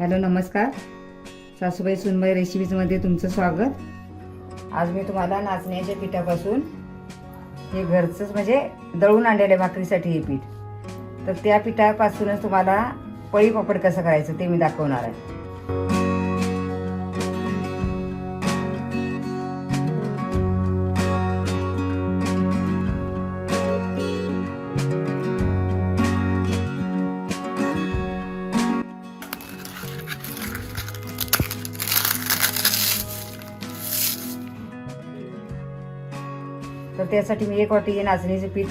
Hello नमस्कार. सासूबाई सुनबाई रेसिपीजमध्ये तुमचं स्वागत. आज मी तुम्हाला नाचण्याच्या पिठापासून हे घरचंच म्हणजे दळून आणलेलं भाकरीसाठी हे पीठ. तर त्या पिठापासूनच तुम्हाला पळी पापड कसं करायचं ते मी दाखवणार आहे. तर त्यासाठी मी एक वाटी नाचणीचे पीठ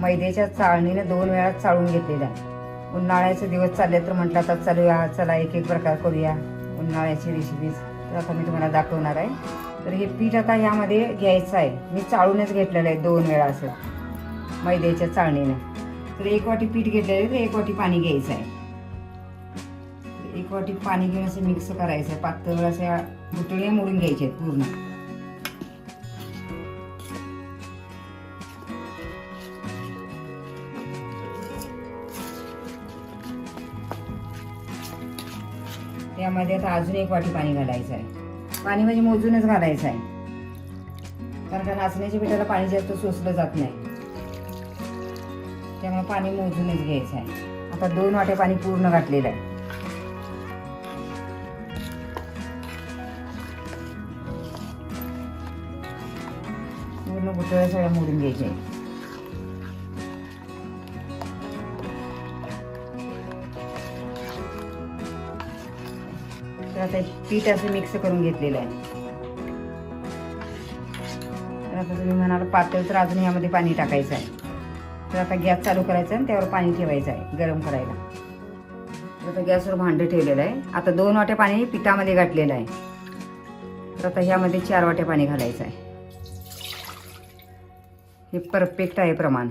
मैद्याच्या चाळणीने दोन वेळा चाळून घेतलेलं आहे. उन्हाळ्याचे दिवस चालले तर म्हटलं आता चालूया चला एक एक प्रकार करूया उन्हाळ्याची रेसिपीज तर आता मी तुम्हाला दाखवणार आहे. तर हे पीठ आता ह्यामध्ये घ्यायचं आहे. मी चाळूनच घेतलेलं आहे दोन वेळा असं मैद्याच्या चाळणीने. तर एक वाटी पीठ घेतलेलं आहे तर एक वाटी पाणी घ्यायचं आहे. एक वाटी पाणी घेऊन असं मिक्स करायचं आहे. पातळ अशा गुटळ्या मोडून घ्यायच्या आहेत पूर्ण. त्यामध्ये आता अजून एक वाटी पाणी घालायचं आहे. पाणी म्हणजे मोजूनच घालायचं आहे. कारण का नाचण्याच्या पिठाला पाणी जास्त सोसलं जात नाही. त्यामुळे पाणी मोजूनच घ्यायचं आहे. आता दोन वाटे पाणी पूर्ण घातलेलं आहे. पूर्ण गुटळ्या सगळ्या मोडून घ्यायच्या आहे. आता पीठ असं मिक्स करून घेतलेलं आहे. तर आता तुम्ही म्हणाल पातळ तर अजून यामध्ये पाणी टाकायचं आहे. तर आता गॅस चालू करायचा आणि त्यावर पाणी ठेवायचं आहे गरम करायला. तर आता गॅसवर भांडं ठेवलेलं आहे. आता दोन वाटे पाणी पिठामध्ये घातलेलं आहे. तर आता ह्यामध्ये चार वाटे पाणी घालायचं आहे. हे परफेक्ट आहे प्रमाण.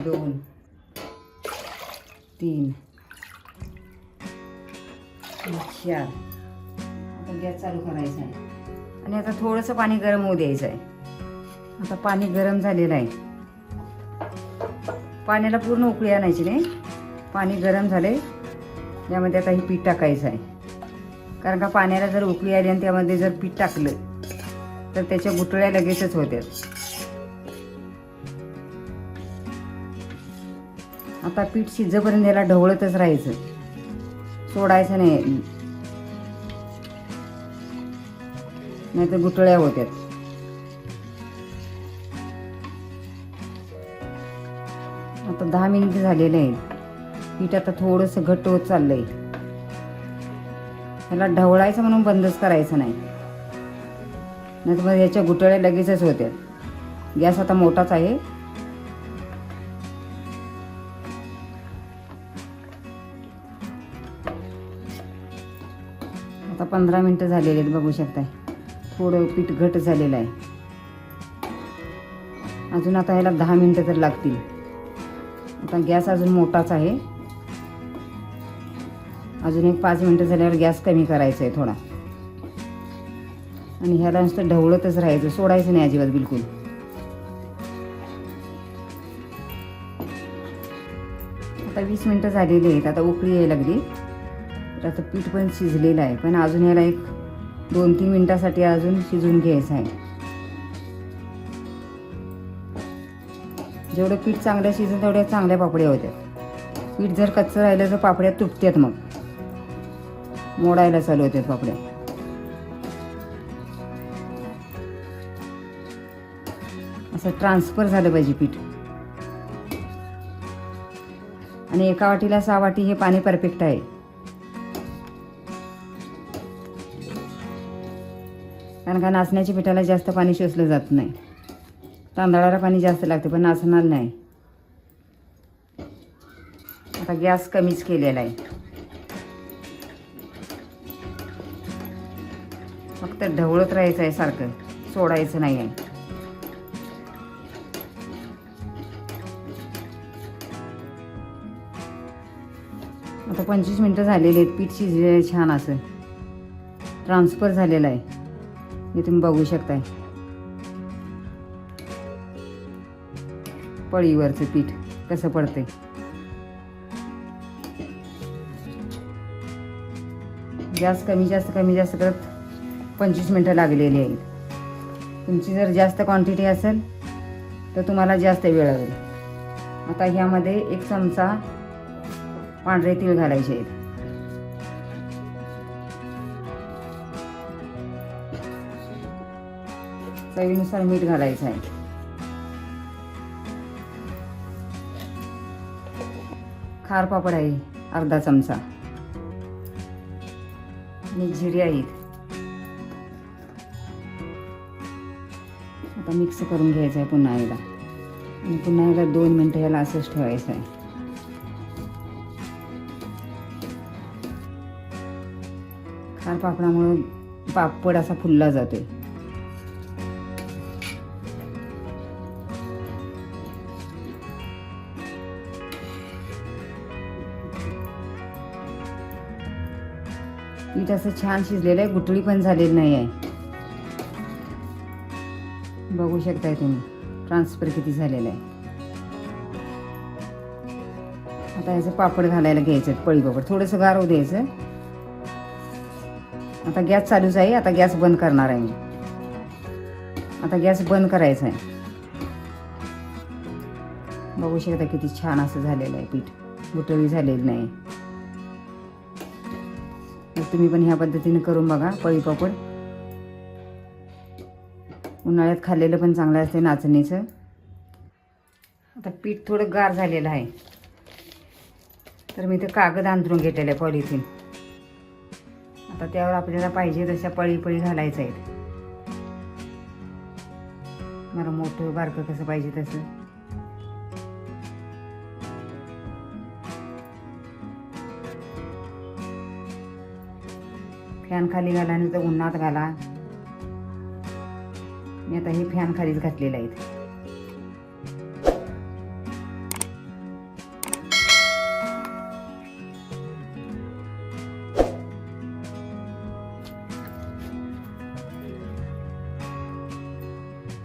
दोन तीन चार आता गॅस चालू करायचा आहे. आणि आता थोडंसं पाणी गरम होऊ द्यायचं आहे. आता पाणी गरम झालेलं आहे. पाण्याला पूर्ण उकळी आणायची नाही. पाणी गरम झाले. यामध्ये आता हे पीठ टाकायचं आहे. कारण का पाण्याला जर उकळी आली आणि त्यामध्ये जर पीठ टाकलं तर त्याच्या गुटळ्या लगेचच होत्यात. आता पीठ शिजेपर्यंत याला ढवळतच राहायचं. सोडायचं नाही. नाही तर गुटळ्या होत्यात. आता दहा मिनिट झालेले आहेत. पीठ आता थोडंसं घट्ट होत चाललंय. त्याला ढवळायचं म्हणून बंदच करायचं नाही. नाही तर मग याच्या गुटळ्या लगेचच होत्या गॅस आता मोठाच आहे. आता पंधरा मिनटं झालेले आहेत बघू शकताय. थोडं पीठ घट झालेलं आहे. अजून आता ह्याला दहा मिनटं तर लागतील. आता गॅस अजून मोठाच आहे. अजून एक पाच मिनटं झाल्यावर गॅस कमी करायचा आहे थोडा. आणि ह्याला नुसतं ढवळतच राहायचं सोडायचं नाही अजिबात बिलकुल. आता वीस मिनटं झालेली आहेत आता उकळी यायला लागली. तर पीठ पण शिजलेलं आहे. पण अजून याला एक दोन तीन मिनटासाठी अजून शिजून घ्यायचं आहे. जेवढं पीठ चांगलं शिजलं तेवढ्या चांगल्या पापड्या होत्या. पीठ जर कच्चं राहिलं तर पापड्या तुटतात मग. मोडायला चालू होत्या पापड्या. असं ट्रान्सफर झालं पाहिजे पीठ. आणि एका वाटीला सहा वाटी हे पाणी परफेक्ट आहे. कारण का नाचण्याच्या पिठाला जास्त पाणी शोषलं जात नाही. तांदळाला पाणी जास्त लागते पण नाचणार नाही. आता गॅस कमीच केलेला आहे. फक्त ढवळत राहायचं आहे सारखं सोडायचं नाही आहे. आता पंचवीस मिनटं झालेली आहेत पीठ शिजले छान असं ट्रान्सफर झालेलं आहे. हे तुम्ही बघू शकताय. पळीवरचं पीठ कसं पडतंय. गॅस कमी जास्त कमी जास्त करत पंचवीस मिनटं लागलेली आहेत. तुमची जर जास्त क्वांटिटी असेल तर तुम्हाला जास्त वेळ लागेल. आता ह्यामध्ये एक चमचा पांढरे तीळ घालायचे आहेत. चवीनुसार मीठ घालायचं आहे. खार पापड आहे अर्धा चमचा. आणि जिरे आहेत. आता मिक्स करून घ्यायचं आहे पुन्हा एकदा. आणि पुन्हा एकदा दोन मिनटं याला असंच ठेवायचं आहे. खार पापडामुळे पापड असा फुलला जातोय. पीठ असं छान शिजलेलं आहे गुटळी पण झालेली नाही आहे. बघू शकताय तुम्ही ट्रान्सफर किती झालेलं आहे. आता ह्याचं पापड घालायला घ्यायचं पळी पापड थोडंसं गार होऊ द्यायचं. आता गॅस चालूच आहे आता गॅस बंद करणार आहे मी. आता गॅस बंद करायचा आहे. बघू शकता किती छान असं झालेलं आहे पीठ. गुटळी झालेली नाही. तुम्ही पण ह्या पद्धतीने करून बघा पळी पापड उन्हाळ्यात खाल्लेलं पण चांगलं असते नाचणीचं. आता पीठ थोडं गार झालेलं आहे. तर मी ते कागद अंतरून घेतलेलं आहे पॉलिथिन. आता त्यावर आपल्याला पाहिजे तशा पळी पळी घालायचं आहेत. मला मोठं बारकं कसं पाहिजे तसं. फॅन खाली घाला आणि तर उन्हात घाला. मी आता हे फॅन खालीच घातलेलं आहे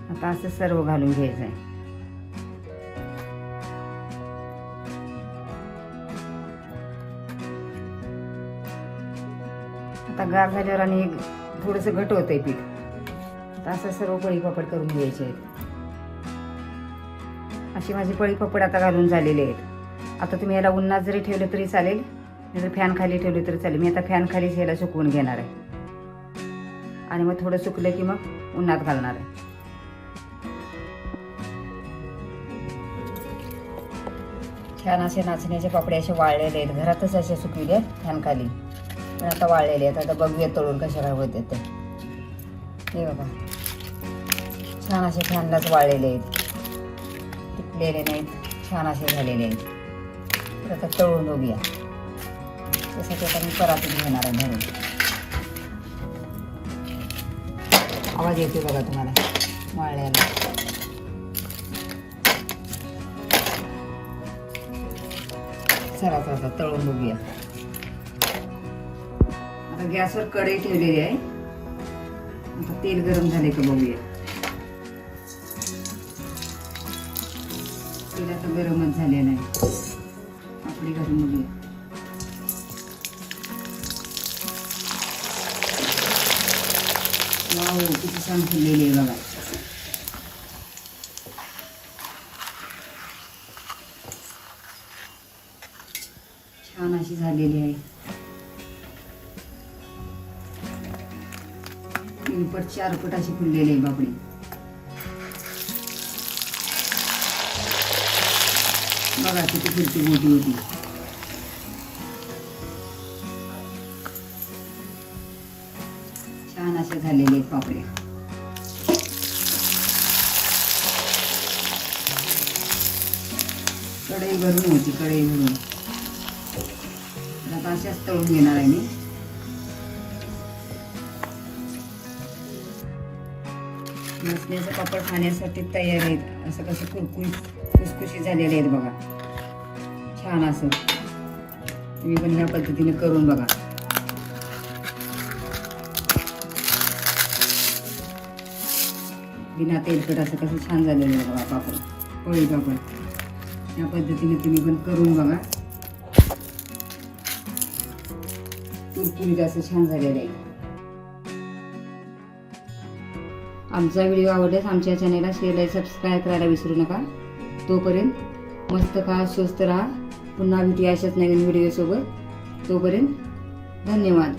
आता असं सर्व घालून घ्यायचं आहे गार झाल्यावर आणि एक थोडंसं घट होतंय पीठ. तर असं सर्व पळी पापड करून घ्यायचे आहेत. अशी माझी पळी पापड आता घालून झालेले आहेत. आता तुम्ही याला उन्हात जरी ठेवलं तरी चालेल नाही फॅन खाली ठेवले तरी चालेल. मी आता फॅन खालीच ह्याला सुकवून घेणार आहे. आणि मग थोडं सुकलं की मग उन्हात घालणार आहे. छान असे नाचण्याचे पापडे असे वाळलेले आहेत. घरातच असे सुकविले आहेत फॅन खाली. आता वाळलेले आहेत. आता बघूया तळून कशा काय होते ते. हे बघा. छान असे फॅनलाच वाळलेले आहेत. टिकलेले नाहीत. छान असे झालेले आहेत. तर आता तळून बघूया. त्यासाठी आता मी परातीत घेणार आहे धरून आवाज येतो बघा तुम्हाला. वाळल्याला चला चला तळून बघूया. गॅसवर कढई ठेवलेली आहे. आता तेल गरम झाले का बघूया. तेल आता गरमच झालेलं आहे आपली घालून बघूया वाव किती छान फुललेली आहे बघा. छान अशी झालेली आहे. तीन पट चार पट अशी फुललेली आहे बापडी बघा किती फुलती मोठी होती. छान असे झालेले आहेत पापड्या कढई भरून होती कढई भरून. आता अशाच तळून घेणार आहे मी. नसल्याचं पापड खाण्यासाठी तयार आहेत. असं कसं कुरकुरीत खुसखुशीत झालेले आहेत बघा. छान असं. तुम्ही पण ह्या पद्धतीने करून बघा. बिना तेलकट असं कसं छान झालेलं आहे बघा पापड पोळी पापड. या पद्धतीने तुम्ही पण करून बघा. कुरकुरीत असं छान झालेलं आहे. आमचा व्हिडिओ आवडल्यास आमच्या चॅनेलला शेअर सबस्क्राईब करायला विसरू नका. तोपर्यंत मस्त खा स्वस्त राहा. पुन्हा भेटूया अशाच नवीन व्हिडिओसोबत. तोपर्यंत धन्यवाद.